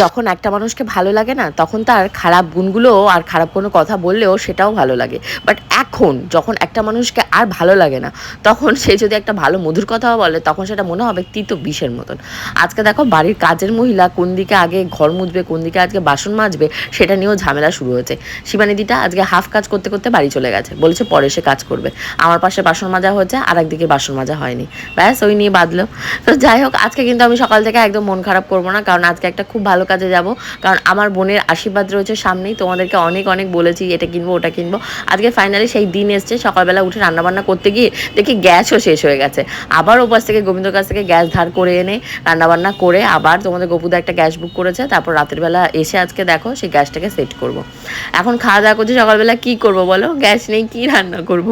যখন একটা মানুষকে ভালো লাগে না, তখন তার খারাপ গুণগুলো আর খারাপ কোনো কথা বললেও সেটাও ভালো লাগে। বাট এখন যখন একটা মানুষকে আর ভালো লাগে না। তখন সে যদি একটা ভালো মধুর কথাও বলে, তখন সেটা মনে হবে তিতো বিষের মতন। আজকে দেখো বাড়ির কাজের মহিলা কোন দিকে আগে ঘর মুছবে, কোন দিকে আজকে বাসন মাজবে, সেটা নিয়েও ঝামেলা শুরু হয়েছে। শিবানিদিটা আজকে হাফ কাজ করতে করতে বাড়ি চলে গেছে। বলেছে পরে সে কাজ করবে। আমার পাশে বাসন মাজা হয়েছে আর একদিকে বাসন মাজা হয়নি। ব্যাস, ওই নিয়ে বাঁধলো। তো যাই হোক, আজকে কিন্তু আমি সকাল থেকে একদম মন খারাপ করব না, কারণ আজকে একটা খুব ভালো কাজে যাব। কারণ আমার বোনের আশীর্বাদ রয়েছে সামনেই তোমাদেরকে অনেক অনেক বলেছি, এটা কিনবো, ওটা কিনবো। আজকে ফাইনালি সেই দিন এসছে, সকালবেলা উঠে রান্নাবান্না করতে গিয়ে দেখি গ্যাসও শেষ হয়ে গেছে। আবার ওপাশ থেকে গোবিন্দর কাছ থেকে গ্যাস ধার করে এনে রান্নাবান্না করে আবার তোমাদের গোপুদা একটা গ্যাস বুক করেছে, তারপর রাতের বেলা এসে আজকে দেখো সেই গ্যাসটাকে সেট করব। এখন খাওয়া দাওয়া করছি, সকালবেলা কি করব বলো? গ্যাস নেই, কি রান্না করব?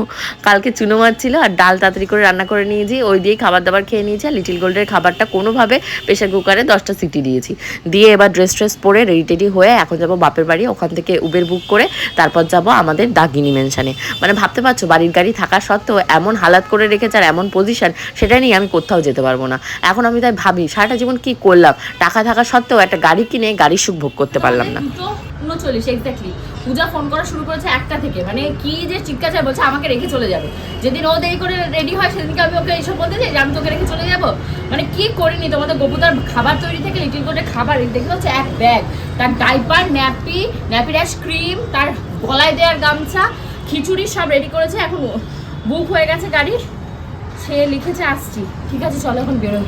কালকে চুনো মাছ ছিল আর ডাল তাড়াতাড়ি করে রান্না করে নিয়েছি, ওই দিয়েই খাবার দাবার খেয়ে নিয়েছি আর লিটিল গোল্ডের খাবারটা কোনোভাবে প্রেশার কুকারে দশটা সিটি দিয়েছি। দিয়ে এবার ড্রেস ট্রেস পরে রেডি টেডি হয়ে এখন যাব বাপের বাড়ি, ওখান থেকে উবের বুক করে তারপর যাব আমাদের দাগিনী মেনশানে মানে ভাবতে পারছ, বাড়ির গাড়ি থাকা সত্ত্বেও এমন হালাত করে রেখেছে আর এমন পজিশন সেটা নিয়ে আমি কোথাও যেতে পারব না। এখন আমি তাই ভাবি, সারাটা জীবন কি করলাম? টাকা থাকা সত্ত্বেও একটা গাড়ি কিনে গাড়ির সুখ ভোগ করতে পারলাম না। উনচল্লিশ এক্স্যাক্টলি পূজা ফোন করা শুরু করেছে একটা থেকে। মানে কি যে চিৎকার বলছে আমাকে রেখে চলে যাবে। যেদিন ও দেরি করে রেডি হয়, সেদিনকে আমি ওকে এইসব বলতে চাই যে, আমি তোকে রেখে চলে যাব। মানে কি করিনি? তোমাদের গপুতার খাবার তৈরি থেকে লিটিল করে খাবার দেখতে হচ্ছে এক ব্যাগ তার diaper nappy nappy rash cream তার গলায় দেওয়ার গামছা, খিচুড়ি সব রেডি করেছে। এখন বুক হয়ে গেছে গাড়ির। সে লিখেছে, আসছি। ঠিক আছে, চলো এখন বেরোই।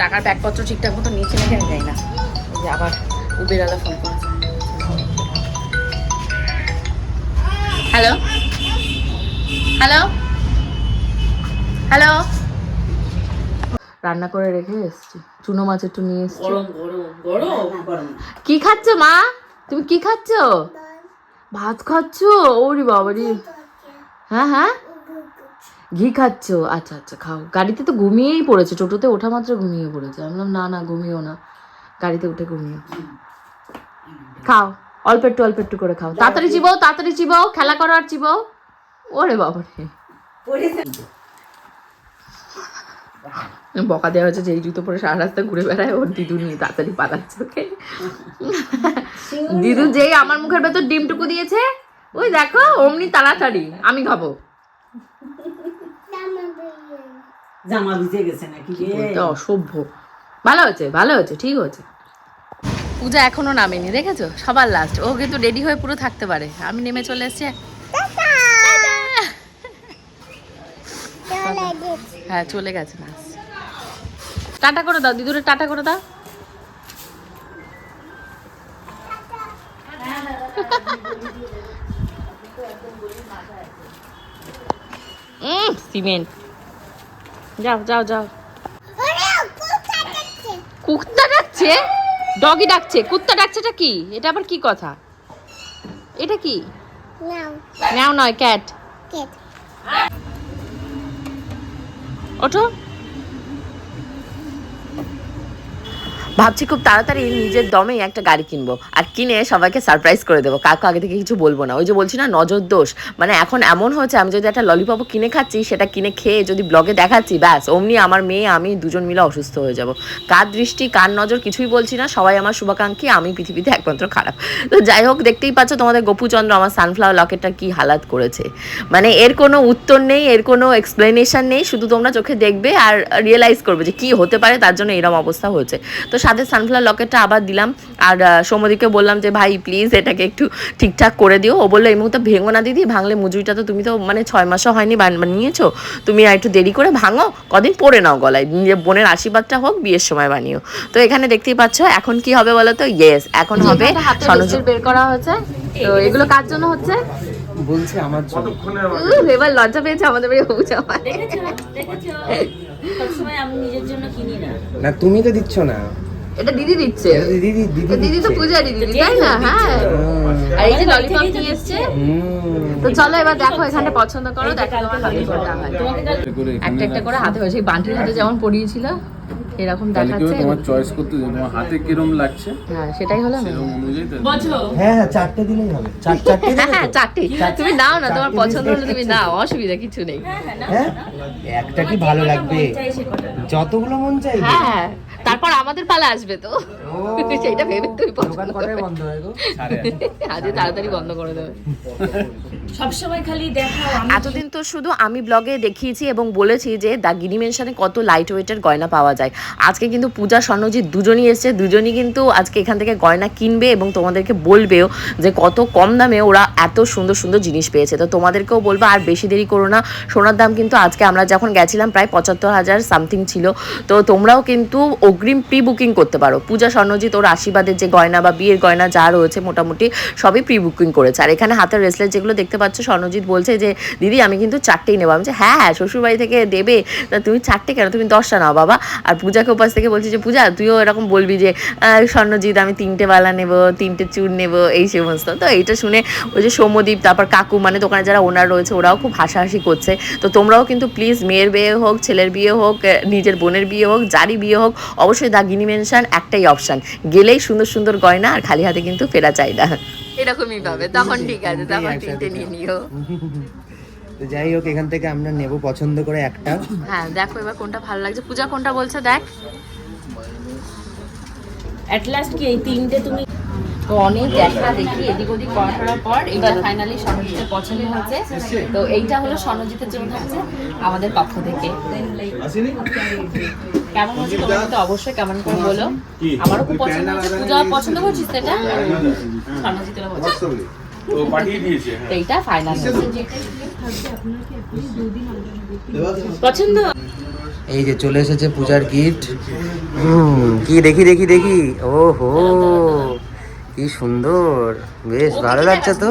টাকার ব্যাগপত্র ঠিকঠাক মতো নিয়েছে নাকি আমি যাই না। যে আবার উবেরওয়ালা ফোন করেছে। হ্যালো হ্যালো হ্যালো রান্না করে রেখে এসছি। চুনো মাছ একটু নিয়ে এসছি। কি খাচ্ছ মা? তুমি কি খাচ্ছ? ভাত খাচ্ছ? ওরে বাবারি। হ্যাঁ হ্যাঁ? ঘি খাচ্ছ? আচ্ছা আচ্ছা খাও। গাড়িতে তো ঘুমিয়েই পড়েছে। টোটোতে ওঠা মাত্র ঘুমিয়ে পড়েছে। আমি বললাম না না ঘুমিও না। গাড়িতে উঠে ঘুমিও খাও। অল্প একটু অল্প একটু করে খাও। তাড়াতাড়ি চিবাও তাড়াতাড়ি চিবাও খেলা করো আর চিবাও ওরে বাবা রে বকা দেওয়া হয়েছে যে এই জুতো পরে সারা রাস্তা ঘুরে বেড়ায় ওর দিদু নিয়ে তাড়াতাড়ি পালাচ্ছে ওকে? দিদু যেই আমার মুখের ভেতর ডিমটুকু দিয়েছে ওই দেখো অমনি তাড়াতাড়ি আমি খাব। জামা ভিজে গেছে নাকি অসভ্য। ভালো হয়েছে ভালো হয়েছে ঠিক হয়েছে। পূজা এখনও নামেনি দেখেছ? সবার লাস্ট ও কিন্তু রেডি হয়ে পুরো থাকতে পারে। আমি নেমে চলে এসেছি। হ্যাঁ চলে গেছে না টাটা করে দাও দিদুরে টাটা করে দাও। সিমেন্ট। যাও যাও যাও। কুত্তা ডাকছে? ডগি ডাকছে? কুত্তা ডাকছেটা কি? এটা আবার কি কথা? এটা কি? ম্যাও নয় ক্যাট ওঠো ভাবছি খুব তাড়াতাড়ি নিজের দমেই একটা গাড়ি কিনবো। আর কিনে সবাইকে সারপ্রাইজ করে দেবো। কাকু আগে থেকে কিছু বলব না। ওই যে বলছি না, নজর দোষ। মানে এখন এমন হচ্ছে আমি যদি একটা ললিপপ কিনে খাচ্ছি, সেটা কিনে খেয়ে যদি ব্লগে দেখাচ্ছি, ব্যাস, অমনি আমার মেয়ে, আমি দুজন মিলে অসুস্থ হয়ে যাব। কার দৃষ্টি, কার নজর, কিছুই বলছি না। সবাই আমার শুভাকাঙ্ক্ষী, আমি পৃথিবীতে একমাত্র খারাপ। তো যাই হোক, দেখতেই পাচ্ছ তোমাদের গোপুচন্দ্র আমার সানফ্লাওয়ার লকেটটা কি হালাত করেছে। মানে এর কোনো উত্তর নেই, এর কোনো এক্সপ্লেনেশন নেই। শুধু তোমরা চোখে দেখবে আর রিয়েলাইজ করবে যে কি হতে পারে, তার জন্য এরকম অবস্থা হয়েছে। তো সাথে সানফ্লাওয়ার লকেটটা আবার দিলাম। আর আহ, সৌম্যদিকে বললাম যে ভাই প্লিজ এটাকে একটু ঠিকঠাক করে দিও। ও বলল এই মুহূর্তে ভেঙো না দিদি ভাঙলে মুজুরিটা তো তুমি তো মানে ছয় মাসও হয়নি বান- বানিয়েছো তুমি আর একটু দেরি করে ভাঙো কদিন পরে নাও গলায়। নিজের বোনের আশীর্বাদটা হোক বিয়ের সময় বানিও। তো এখানে দেখতেই পাচ্ছ এখন কি হবে বলো তো ইয়েস এখন হবে সনজের বের করা হয়েছে। তো এগুলো কার জন্য হচ্ছে? বলছে আমার জন্য। এবার লজ্জা পেয়েছে আমাদের বাড়ি হবু দেখেছ দেখেছ। সবসময় আমি নিজের জন্য কিনি না। না তুমি তো দিচ্ছ না। এটা দিদি দিচ্ছে। দিদি দিদি তো দিদি তো দিচ্ছে। পূজা দিদি তাই না? হ্যাঁ। আর এই যে ললিপপ নিয়ে এসছে তো চলো এবার দেখো এখানে পছন্দ করো দেখো তোমার হাতে কোনটা হয় একটা একটা করে হাতে হয়েছে বান্টির হাতে যেমন পড়িয়েছিল এরকম তাহলে দেখাচ্ছে। তোমার চয়েস করতে তোমার হাতে কিরম লাগছে? হ্যাঁ সেটাই হলো হ্যাঁ হ্যাঁ চারটে দিলেই হবে। চার চারটে হ্যাঁ হ্যাঁ তো? তুমি নাও না তোমার পছন্দ হলে তুমি নাও অসুবিধা কিছু নেই। হ্যাঁ একটা কি ভালো লাগবে? যতগুলো মন চাইবে। হ্যাঁ। তারপর আমাদের পালা আসবে তো। ও, সেইটা ভেবে তুমি দোকান কটায় বন্ধ হয় গো? আজকে তাড়াতাড়ি বন্ধ করে দেবে। সবসময় খালি দেখাও এতদিন তো শুধু আমি ব্লগে দেখিয়েছি এবং বলেছি যে দ্য গিনি মেনশনে কত লাইট ওয়েটের গয়না পাওয়া যায়। আজকে কিন্তু পূজা স্বর্ণজিৎ দুজনই এসছে। দুজনই কিন্তু আজকে এখান থেকে গয়না কিনবে এবং তোমাদেরকে বলবেও যে কত কম দামে ওরা এত সুন্দর সুন্দর জিনিস পেয়েছে। তো তোমাদেরকেও বলব আর বেশি দেরি করো না। সোনার দাম কিন্তু আজকে আমরা যখন গেছিলাম প্রায় পঁচাত্তর হাজার সামথিং ছিল। তো তোমরাও কিন্তু অগ্রিম প্রি বুকিং করতে পারো। পূজা, স্বর্ণজিৎ, ওর আশীর্বাদের যে গয়না বা বিয়ের গয়না যা রয়েছে, মোটামুটি সবই প্রি বুকিং করেছে। আর এখানে হাতের রেসলেট যেগুলো দেখতে পাচ্ছ, স্বর্ণজিৎ বলছে যে, দিদি, আমি কিন্তু চারটেই নেব। আমি হ্যাঁ হ্যাঁ শ্বশুরবাড়ি থেকে দেবে। তা তুমি চারটে কেন? তুমি দশটা নাও বাবা। আর পূজাকে উপাস থেকে বলছি যে, পূজা, তুইও এরকম বলবি যে স্বর্ণজিৎ, আমি তিনটে বালা নেব, তিনটে চুর নেব, এই সমস্ত। তো এইটা শুনে ওই যে সৌম্যদীপ, তারপর কাকু মানে দোকানে যারা ওনার রয়েছে, ওরাও খুব হাসাহাসি করছে। তো তোমরাও কিন্তু প্লিজ মেয়ের বিয়ে হোক, ছেলের বিয়ে হোক, নিজের বোনের বিয়ে হোক, যারই বিয়ে হোক অবশ্যই দাগিনী মেনশন একটাই অপশন গেলেই সুন্দর সুন্দর গয়না আর খালি হাতে কিন্তু ফেরা চাই না। এরকমই পাবে। তখন ঠিক আছে তখন তিনটে নিয়ে নিও। তো যাই হোক এখান থেকে আমরা নেব পছন্দ করে একটা। হ্যাঁ দেখো এবার কোনটা ভালো লাগছে। পূজা কোনটা বলছে দেখ। অ্যাট লাস্ট কি এই তিনটে তুমি তো অনেক দেখা দেখি এদিক ওদিক করার পর এটা ফাইনালি স্বর্ণজিতের পছন্দ হয়েছে। তো এইটা হলো স্বর্ণজিতের জন্য থাকছে আমাদের পক্ষ থেকে। কেমন হচ্ছে তোমার তো অবশ্যই কেমন করে বলো। আমারও খুব পছন্দ হচ্ছে পূজা পছন্দ করছিস তো এটা? স্বর্ণজিতেরও পাঠিয়ে দিয়েছে এইটা ফাইনাল পছন্দ? এই যে চলে এসেছে পূজার গিফট। কি দেখি দেখি দেখি? ও হো কি সুন্দর। বেশ ভালো লাগছে তো?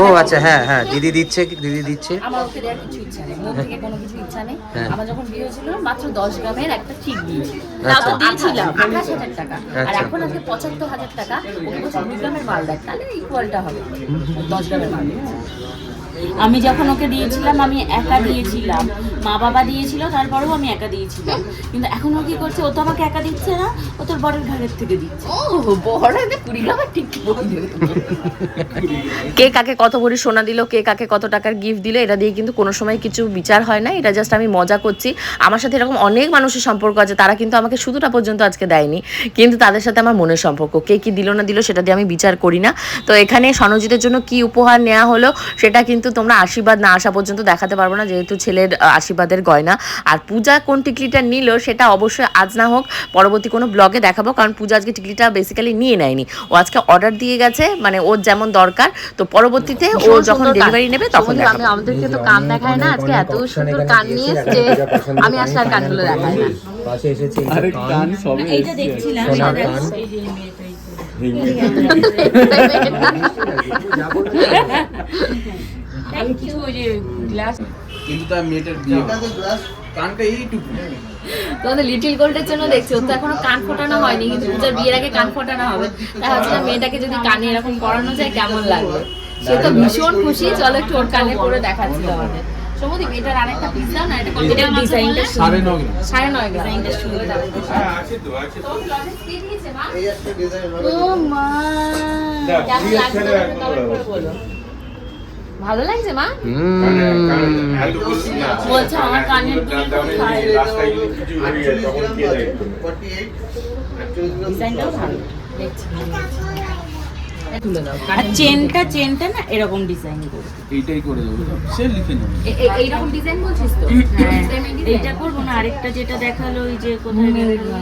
ও আচ্ছা হ্যাঁ হ্যাঁ দিদি দিচ্ছে দিদি দিচ্ছে। আমার ওকে দেওয়ার কিছু ইচ্ছা নেই থেকে কোনো কিছু ইচ্ছা নেই। হ্যাঁ। আমার যখন বিয়ে হয়েছিল মাত্র দশ গ্রামের একটা ঠিক দিয়েছি আচ্ছা। তাও দিয়েছিলাম আঠাশ হাজার টাকা। আর আচ্ছা। এখন আজকে পঁচাত্তর হাজার টাকা ওকে বলছে গ্রামের মাল দেখ তাহলে ইকুয়ালটা হবে। দশ গ্রামের মাল আমি যখন ওকে দিয়েছিলাম আমি একা দিয়েছিলাম। মা বাবা দিয়েছিল তারপরেও আমি একা দিয়েছিলাম। কিন্তু এখন ও কি করছে? ও তো আমাকে একা দিচ্ছে না ও তোর বড়ের ঘরের থেকে দিচ্ছে। ও কুড়ি কে কাকে কত ভরি সোনা দিল, কে কাকে কত টাকার গিফট দিল, এটা দিয়ে কিন্তু কোনো সময় কিছু বিচার হয় না। এটা জাস্ট আমি মজা করছি। আমার সাথে এরকম অনেক মানুষের সম্পর্ক আছে, তারা কিন্তু আমাকে শুধুটা পর্যন্ত আজকে দেয়নি। কিন্তু তাদের সাথে আমার মনের সম্পর্ক, কে কি দিল না দিল সেটা দিয়ে আমি বিচার করি না। তো এখানে সনজিতের জন্য কি উপহার নেওয়া হলো, সেটা কিন্তু তোমরা আশীর্বাদ না আসা পর্যন্ত দেখাতে পারব না, যেহেতু ছেলের আশীর্বাদের গয়না। আর পূজা কোন টিকলিটা নিল, সেটা অবশ্যই আজ না হোক, পরবর্তী কোনো ব্লগে দেখাবো, কারণ পূজা আজকে টিকলিটা বেসিক্যালি নিয়ে নেয়নি। ও আজকে অর্ডার দিয়ে গেছে মানে ওর যেমন দরকার তো পরবর্তীতে ও যখন ডেলিভারি নেবে তখন আমি আমাদেরকে তো কান দেখায় না আজকে এত সুন্দর কান নিয়ে এসছে আমি আসলে আর কানগুলো দেখাই না। পাশে এসেছে আরে কান। সবে এইটা দেখছিলাম। এই যে এই মেয়েটা, এই যে। আমি কিছু ওই যে গ্লাস কিন্তু তার মেয়েটার বিয়ে কানটা এইটুকু। তোমাদের লিটিল গোল্ডের জন্য দেখছি তো এখনও কান ফোটানো হয়নি কিন্তু পূজার বিয়ের আগে কান ফোটানো হবে। তাই ভাবছিলাম মেয়েটাকে যদি কানে এরকম পরানো যায় কেমন লাগবে? সে তো ভীষণ খুশি চলো একটু ওর কানে পরে দেখাচ্ছিল আমাদের এটার আরেকটা পিস দাও না এটা কত এটার গ্রাম আছে ডিজাইনটা? সাড়ে ন গ্রাম। সাড়ে নয় গ্রাম ডিজাইনটা সুন্দর আছে তো আছে ও মা তোমাকে comment করে বলো। ভালো লাগছে মা? বলছে আমার কানের দুল ডিজাইনটাও ভালো। দেখছি। আর চেনটা চেনটা না এরকম ডিজাইন করে এইটাই করে দেবো। সে লিখে নেবে। এইরকম ডিজাইন বলছিস তো? হ্যাঁ। এইটা করব না আরেকটা যেটা দেখাল ওই যে কোথায় দেখাল?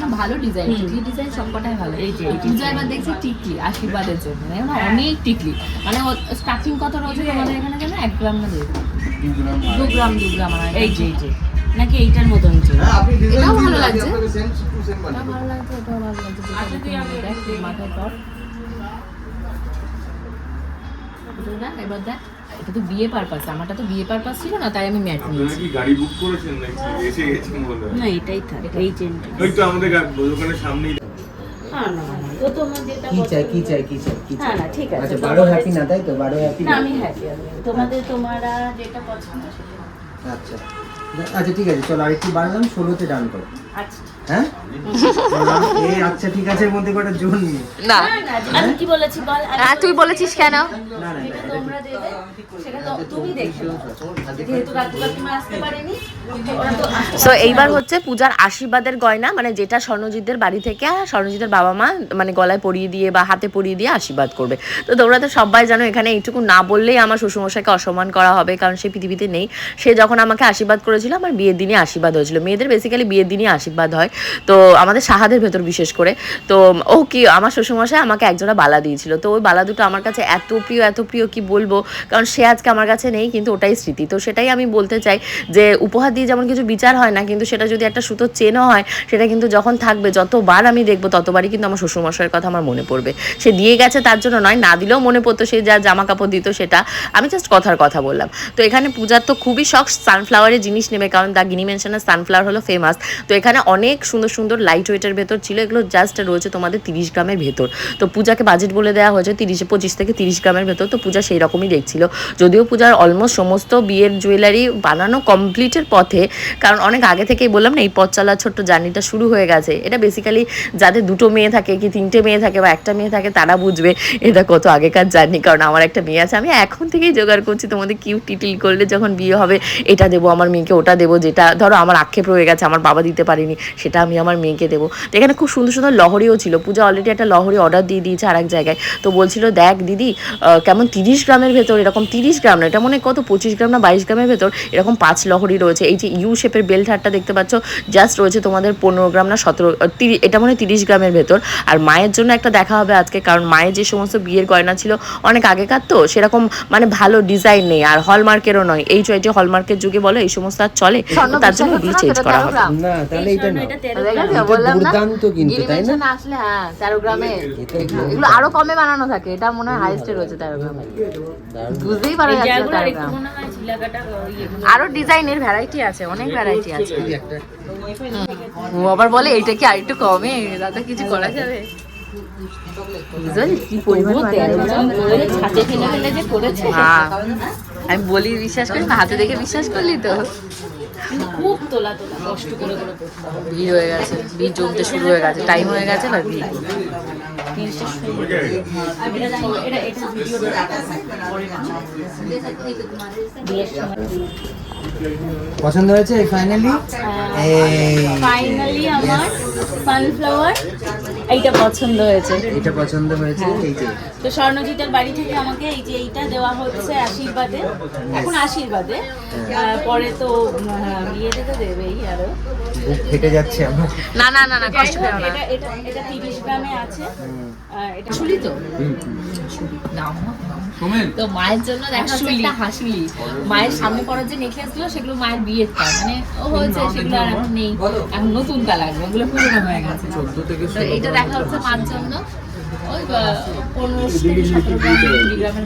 না ভালো ডিজাইন টিকলি ডিজাইন সবকটাই ভালো। এই যে, এই পূজা এবার দেখছি টিকলি আশীর্বাদের জন্য। মানে অনেক টিকলি। মানে স্টার্টিং কত রয়েছে আমাদের এখানে যেন এক গ্রাম না দু গ্রাম দু গ্রাম এই যে এই যে। নাকি এইটার মতন যে? এটাও ভালো লাগছে। ভালো লাগছে এটাও ভালো লাগছে। তুই মাথায় কর বুঝলি না? এবার দেখ এটা তো বিয়ে পারপাস আমারটা তো বিয়ে পারপাস ছিল না তাই আমি ম্যাট নিয়েছি। কি গাড়ি বুক করেছেন নাকি? এসে গেছেন হয় না এটাই থাক এই চেনটা ওই তো আমাদের দোকানের সামনেই। না না না, না, ও তোমার যেটা কি চাই কি চাই কি চাই কি চাই? না ঠিক আছে আচ্ছা বারো হ্যাপি না তাই তো? বারো হ্যাপি না আমি হ্যাপি তোমাদের তোমারা যেটা পছন্দ সেটা। আচ্ছা। আচ্ছা ঠিক আছে চলো আরেকটু বাড়লাম ষোলোতে ডান করো। আচ্ছা। হ্যাঁ? আচ্ছা ঠিক আছে এর মধ্যে কটা জোর নেই না। না, না, আমি কি বলেছি বল আমি হ্যাঁ তুই বলেছিস কেন? না না তোমরা দেবে। সেটা তুমি দেখবে। যেহেতু কাকু কাকিমা আসতে পারেনি ওরা তো আসতে সো এইবার হচ্ছে পূজার আশীর্বাদের গয়না মানে যেটা স্বর্ণজিৎদের বাড়ি থেকে স্বর্ণজিতের বাবা মা মানে গলায় পরিয়ে দিয়ে বা হাতে পরিয়ে দিয়ে আশীর্বাদ করবে। তো তোমরা তো সবাই জানো, এখানে এইটুকু না বললেই আমার শ্বশুরমশাইকে অসম্মান করা হবে, কারণ সে পৃথিবীতে নেই। সে যখন আমাকে আশীর্বাদ করেছিল, আমার বিয়ের দিনে আশীর্বাদ হয়েছিল। মেয়েদের বেসিক্যালি বিয়ের দিনই আশীর্বাদ হয়। তো আমাদের সাহাদের ভেতর বিশেষ করে। তো ও কি, আমার শ্বশুরমশাই আমাকে একজোড়া বালা দিয়েছিল। তো ওই বালা দুটো আমার কাছে এত প্রিয় এত প্রিয় কি বলব? কারণ সে আজকে আমার কাছে নেই, কিন্তু ওটাই স্মৃতি। তো সেটাই আমি বলতে চাই যে, উপহার দিয়ে যেমন কিছু বিচার হয় না, কিন্তু সেটা যদি একটা সুতো চেনও হয়, সেটা কিন্তু যখন থাকবে, যতবার আমি দেখব, ততবারই কিন্তু আমার শ্বশুরমশাইয়ের কথা আমার মনে পড়বে। সে দিয়ে গেছে তার জন্য নয়, না দিলেও মনে পড়তো সে যা জামা কাপড় দিত সেটা। আমি জাস্ট কথার কথা বললাম। তো এখানে পূজার তো খুবই শখ সানফ্লাওয়ারের জিনিস নেবে, কারণ দা গিনি মেনশনের সানফ্লাওয়ার হলো ফেমাস তো এখানে অনেক সুন্দর সুন্দর লাইট ওয়েটের ভেতর ছিল, এগুলো জাস্ট রয়েছে তোমাদের তিরিশ গ্রামের ভেতর। তো পূজাকে বাজেট বলে দেওয়া হয়েছে, তিরিশে, পঁচিশ থেকে তিরিশ গ্রামের ভেতর। তো পূজা সেই রকমই দেখছিল। যদিও পূজার অলমোস্ট সমস্ত বিয়ের জুয়েলারি বানানো কমপ্লিটের পথে, কারণ অনেক আগে থেকেই বললাম না, এই পথ চলার ছোট্ট জার্নিটা শুরু হয়ে গেছে। এটা বেসিক্যালি যাদের দুটো মেয়ে থাকে কি তিনটে মেয়ে থাকে বা একটা মেয়ে থাকে, তারা বুঝবে এটা কত আগেকার জার্নি। কারণ আমার একটা মেয়ে আছে, আমি এখন থেকেই জোগাড় করছি তোমাদের কিউ টিটিল করলে যখন বিয়ে হবে, এটা দেবো, আমার মেয়েকে ওটা দেবো, যেটা ধরো আমার আক্ষেপ রয়ে গেছে, আমার বাবা দিতে পারেনি, সেটা আমি আমার মেয়েকে দেবো। তো এখানে খুব সুন্দর সুন্দর লহরিও ছিল, পূজা অলরেডি একটা লহরি অর্ডার দিয়ে দিয়েছে আর এক জায়গায়। তো বলছিল, দেখ দিদি কেমন তিরিশ গ্রামের ভেতর, এরকম তিরিশ গ্রাম না, এটা মনে কত, পঁচিশ গ্রাম না বাইশ গ্রামের ভেতর, এরকম পাঁচ লহরি রয়েছে। এই যে ইউ শেপের বেল্ট হারটা দেখতে পাচ্ছ জাস্ট রয়েছে তোমাদের পনেরো গ্রাম না সতেরো এটা মনে হয় তিরিশ গ্রামের ভেতর। আর মায়ের জন্য একটা দেখা হবে আজকে কারণ মায়ের যে সমস্ত বিয়ের গয়না ছিল অনেক আগেকার তো সেরকম মানে ভালো ডিজাইন নেই আর হলমার্কেরও নয়। এই চয়েছে হলমার্কের যুগে বলো এই সমস্ত আর চলে তার জন্য দিয়ে চেঞ্জ করা হবে। না তাহলে এটা না। এটা তেরো দেখেছ? গ্রাম। বললাম না? দুর্দান্ত কিন্তু তাই না? আসলে হ্যাঁ তেরো গ্রামে। এগুলো আরও কমে বানানো থাকে এটা মনে হয় হাইস্টে রয়েছে তেরো গ্রামে। বুঝতেই পারা এই যাচ্ছে তেরো গ্রাম। মনে হয় ঝিলাকাটা ইয়েগুলো আরও ডিজাইনের ভ্যারাইটি আছে অনেক ভ্যারাইটি আছে। ও আবার বলে এইটা কি আরেকটু কমে? দাদা কিছু করা যাবে? হ্যাঁ। আমি বলি বিশ্বাস করি না হাতে দেখে বিশ্বাস করলি তো? খুব তোলা তোলা কষ্ট করে করে ভিড় হয়ে গেছে ভিড় জমতে শুরু হয়ে গেছে। টাইম হয়ে গেছে এবার ভিড়? এটা এটা বিয়ের সময় পছন্দ হয়েছে? ফাইনালি এই ফাইনালি আমার সানফ্লাওয়ার এইটা পছন্দ হয়েছে। এটা পছন্দ হয়েছে এই যে। তো স্বর্ণজিতের বাড়ি থেকে আমাকে এই যে এইটা দেওয়া হচ্ছে আশীর্বাদে এখন আশীর্বাদে। পরে তো বিয়েতে তো দেবেই আরও। বুক ফেটে যাচ্ছে আমার। না না না না কষ্ট পেও না। এটা এটা এটা তিরিশ গ্রামে আছে। এটা শুলি তো? নাম তো মায়ের জন্য দেখা যাচ্ছে একটা হাসুলি। মায়ের সামনে পড়ার যে নেকলেসগুলো সেগুলো মায়ের বিয়ের তার মানে ও হয়েছে সেগুলো আর এখন নেই। এখন নতুন তা লাগবে ওগুলো পুরোনো হয়ে গেছে। চোদ্দ থেকে তো এইটা দেখা হচ্ছে মার জন্য। ওই পনেরো থেকে সতেরো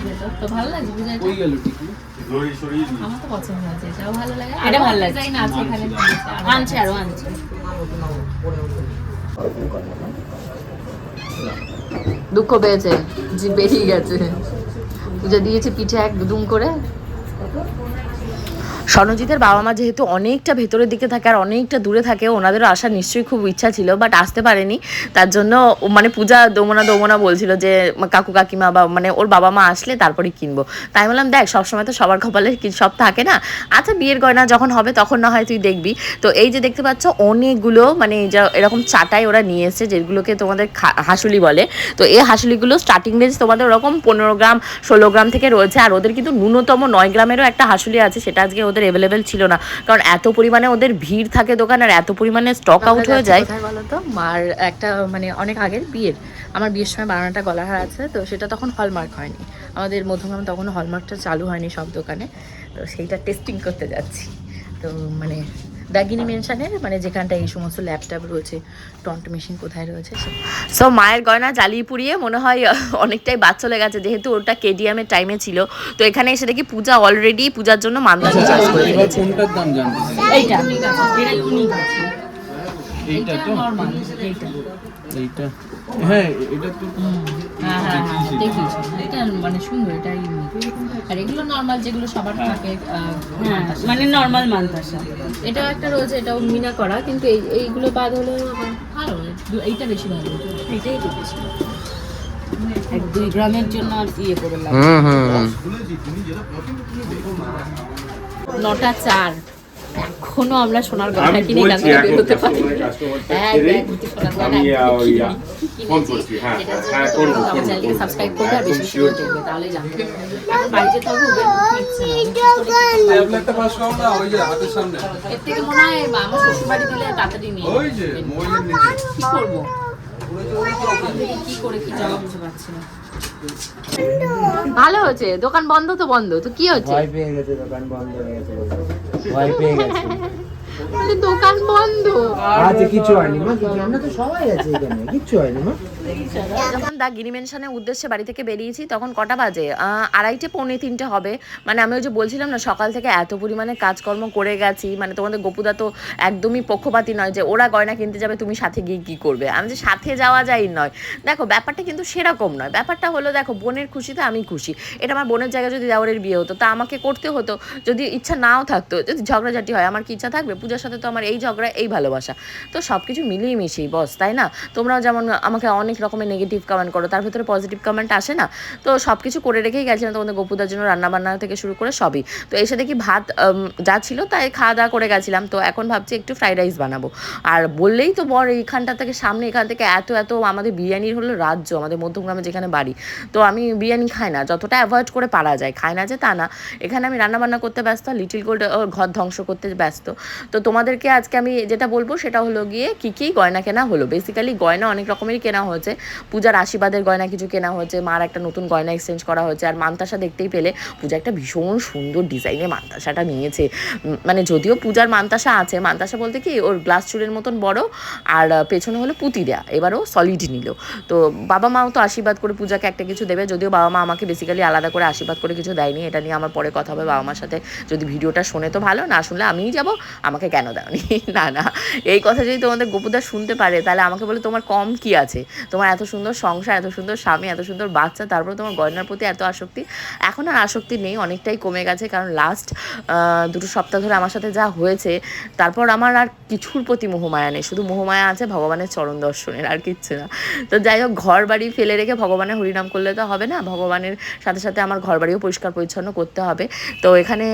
ভেতর। তো ভালো লাগছে বুঝাই কই গেল টিকু জড়ি সরিয়ে দিই আমার তো পছন্দ হয়েছে এটাও ভালো লাগে। এটা ভালো লাগছে। ডিজাইন আছে এখানে। আনছে আরও আনছে দুঃখ পেয়েছে জি বেরিয়ে গেছে। পূজা দিয়েছে পিঠে এক দুম করে। স্বর্ণজিতের বাবা মা যেহেতু অনেকটা ভেতরের দিকে থাকে আর অনেকটা দূরে থাকে, ওনাদেরও আসার নিশ্চয়ই খুব ইচ্ছা ছিল বাট আসতে পারেনি। তার জন্য মানে পূজা দোমনা দোমনা বলছিল যে, কাকু, কাকিমা বা মানে ওর বাবা মা আসলে তারপরে কিনবো। তাই বললাম, দেখ, সবসময় তো সবার কপালে সব থাকে না? আচ্ছা বিয়ের গয়না যখন হবে তখন না হয় তুই দেখবি। তো এই যে দেখতে পাচ্ছ, অনেকগুলো মানে এই যা এরকম চাটাই ওরা নিয়ে এসছে, যেগুলোকে তোমাদের হাসুলি বলে। তো এই হাসুলিগুলো স্টার্টিং রেঞ্জ তোমাদের ওরকম পনেরো গ্রাম, ষোলো গ্রাম থেকে রয়েছে, আর ওদের কিন্তু ন্যূনতম নয় গ্রামেরও একটা হাসুলি আছে, সেটা আজকে ওদের অ্যাভেলেবেল ছিল না। কারণ এত পরিমাণে ওদের ভিড় থাকে দোকান আর এত পরিমাণে স্টক আউট হয়ে যায়। বলতো তো? মার একটা মানে অনেক আগের বিয়ের। আমার বিয়ের সময় বানানোটা গলাহার আছে তো সেটা তখন হলমার্ক হয়নি। আমাদের মধ্যমগ্রাম তখন হলমার্কটা চালু হয়নি সব দোকানে। তো সেইটা টেস্টিং করতে যাচ্ছি। তো মানে দাগিনী মেনশনের মানে যেখানটা এই সমস্ত ল্যাপটপ রয়েছে টন্ট মেশিন কোথায় রয়েছে সো মায়ের গয়না জ্বালিয়ে পুড়িয়ে মনে হয় অনেকটাই বাদ চলে গেছে যেহেতু ওটা কেডিএমের টাইমে ছিল। তো এখানে এসে দেখি পূজা অলরেডি পূজার জন্য মান্দাসা চার্জ করে ফেলেছে? এইটা। এটা এইটা তো এইটা। হ্যাঁ এটা তো হ্যাঁ হ্যাঁ হ্যাঁ দেখিয়েছি এটা মানে সুন্দর এটা ইউনিক আর এগুলো নর্মাল যেগুলো সবার থাকে হ্যাঁ মানে নর্মাল মান্তাসা এটাও একটা রয়েছে এটাও মিনা করা কিন্তু এই এইগুলো বাদ হলে ভালো এইটা বেশি ভালো এটাই দেখেছি এক দুই গ্রামের জন্য আর ইয়ে করে লাগে নটা চার। এখনও আমরা সোনার গয়না কিনে গান বেরোতে পারি। হ্যাঁ, এখনও করছি হ্যাঁ হ্যাঁ করব। সাবস্ক্রাইব আর বেশি করে দেখবে তাহলে জানতে এখন এর থেকে মনে হয় আমার শ্বশুর বাড়ি দিলে তাড়াতাড়ি নিয়ে কি করব? ভালো হচ্ছে দোকান বন্ধ তো বন্ধ। তো কি হচ্ছে ভয় পেয়ে গেছে দোকান বন্ধ হয়ে গেছে ভয় পেয়ে গেছে। দোকান বন্ধ। আজ কিছু হয়নি মা কিছু আমরা তো সবাই আছে এখানে কিছু হয়নি মা। যখন দা গিনি মেনশনের উদ্দেশ্যে বাড়ি থেকে বেরিয়েছি, তখন কটা বাজে? আড়াইটে, পৌনে তিনটে হবে। মানে আমি ওই যে বলছিলাম না, সকাল থেকে এত পরিমাণে কাজকর্ম করে গেছি। মানে তোমাদের গোপুদা তো একদমই পক্ষপাতী নয় যে ওরা গয়না কিনতে যাবে, তুমি সাথে গিয়ে কী করবে? আমি যে সাথে যাওয়া যায় নয়। দেখো, ব্যাপারটা কিন্তু সেরকম নয়। ব্যাপারটা হলো, দেখো, বোনের খুশিতে আমি খুশি। এটা আমার বোনের জায়গায় যদি দেওয়ারের বিয়ে হতো, তা আমাকে করতে হতো। যদি ইচ্ছা নাও থাকতো, যদি ঝগড়াঝাটি হয়, আমার কি ইচ্ছা থাকবে? পূজার সাথে তো আমার এই ঝগড়া, এই ভালোবাসা। তো সব কিছু মিলিয়ে মিশিয়ে, বস, তাই না? তোমরাও যেমন আমাকে অনেক রকমের নেগেটিভ কমেন্ট করো। তার ভিতরে পজিটিভ কমেন্ট আসে না? তো সব কিছু করে রেখেই গেছিলাম তোমাদের গোপুদার জন্য রান্নাবান্না থেকে শুরু করে সবই। তো এসে দেখি ভাত যা ছিল তাই খাওয়া দাওয়া করে গেছিলাম। তো এখন ভাবছি একটু ফ্রাইড রাইস বানাবো। আর বললেই তো বর এইখানটা থেকে সামনে এখান থেকে এত এত আমাদের বিরিয়ানির হলো রাজ্য, আমাদের মধ্যমগ্রামে যেখানে বাড়ি। তো আমি বিরিয়ানি খাই না, যতটা অ্যাভয়েড করে পারা যায়। খাই না যে তা না। এখানে আমি রান্নাবান্না করতে ব্যস্ত লিটিল গোল্ড ঘর ধ্বংস করতে ব্যস্ত। তো তোমাদেরকে আজকে আমি যেটা বলব সেটা হলো গিয়ে কী কী গয়না কেনা হলো? বেসিক্যালি গয়না অনেক রকমেরই কেনা হয়েছে। পূজার আশীর্বাদের গয়না কিছু কেনা হয়েছে। মার একটা নতুন গয়না এক্সচেঞ্জ করা হয়েছে। আর মান্তাসা দেখতেই পেলে পূজা একটা ভীষণ সুন্দর ডিজাইনে মান্তাসাটা নিয়েছে। মানে যদিও পূজার মান্তাসা আছে, মান্তাসা বলতে কি ওর গ্লাস চুলের মতন বড় আর পেছনে হলো পুঁতি দেয়া এবারও সলিড নিল। তো বাবা মাও তো আশীর্বাদ করে পূজাকে একটা কিছু দেবে, যদিও বাবা মা আমাকে বেসিক্যালি আলাদা করে আশীর্বাদ করে কিছু দেয়নি, এটা নিয়ে আমার পরে কথা হবে। বাবা মার সাথে যদি ভিডিওটা শোনে তো ভালো, না শুনলে আমিই যাব, আমাকে কেন দাওনি? না না, এই কথা যদি তোমাদের গোপুদা শুনতে পারে, তাহলে আমাকে বলে তোমার কম কি আছে? তোমার এত সুন্দর সংসার, এত সুন্দর স্বামী, এত সুন্দর বাচ্চা, তারপরে তোমার গয়নার প্রতি এত আসক্তি। এখন আর আসক্তি নেই, অনেকটাই কমে গেছে, কারণ লাস্ট দুটো সপ্তাহ ধরে আমার সাথে যা হয়েছে, তারপর আমার আর কিছুর প্রতি মোহমায়া নেই। শুধু মোহমায়া আছে, ভগবানের চরণ দর্শনের, আর কিচ্ছু না। তো যাই হোক, ঘর বাড়ি ফেলে রেখে ভগবানের হরিনাম করলে তো হবে না, ভগবানের সাথে সাথে আমার ঘর বাড়িও পরিষ্কার পরিচ্ছন্ন করতে হবে। তো এখানে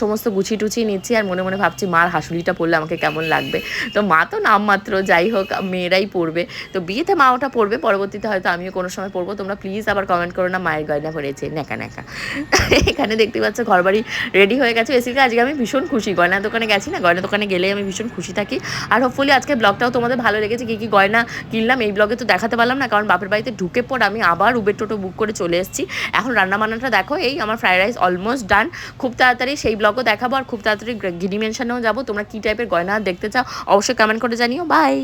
সমস্ত গুছি টুচি নিচ্ছি, আর মনে মনে ভাবছি, মার হাসুলিটা পড়লে আমাকে কেমন লাগবে? তো মা তো নামমাত্র, যাই হোক, মেয়েরাই পড়বে। তো বিয়েতে মা ওটা পড়বে, পরবর্তীতে হয়তো আমিও কোনো সময় পড়ব। তোমরা প্লিজ আবার কমেন্ট করো না, মায়ের গয়না পড়েছে ন্যাকা ন্যাকা। এখানে দেখতে পাচ্ছ ঘর বাড়ি রেডি হয়ে গেছে। বেসিক্যালি আজকে আমি ভীষণ খুশি, গয়না দোকানে গেছি না, গয়না দোকানে গেলেই আমি ভীষণ খুশি থাকি। আর হোপফুলি আজকে ব্লগটাও তোমাদের ভালো লেগেছে, কী কী গয়না কিনলাম, এই ব্লগে তো দেখাতে পারলাম না, কারণ বাপের বাড়িতে ঢুকে পর আমি আবার উবের টোটো বুক করে চলে এসেছি। এখন রান্না বান্নাটা দেখো, এই আমার ফ্রাইড রাইস অলমোস্ট ডান খুব তাড়াতাড়ি সেই ব্লগও দেখাবো, আর খুব তাড়াতাড়ি গিনি মেনশনেও যাব। তোমরা কী টাইপের গয়না দেখতে চাও, অবশ্যই কমেন্ট করে জানিও। বাই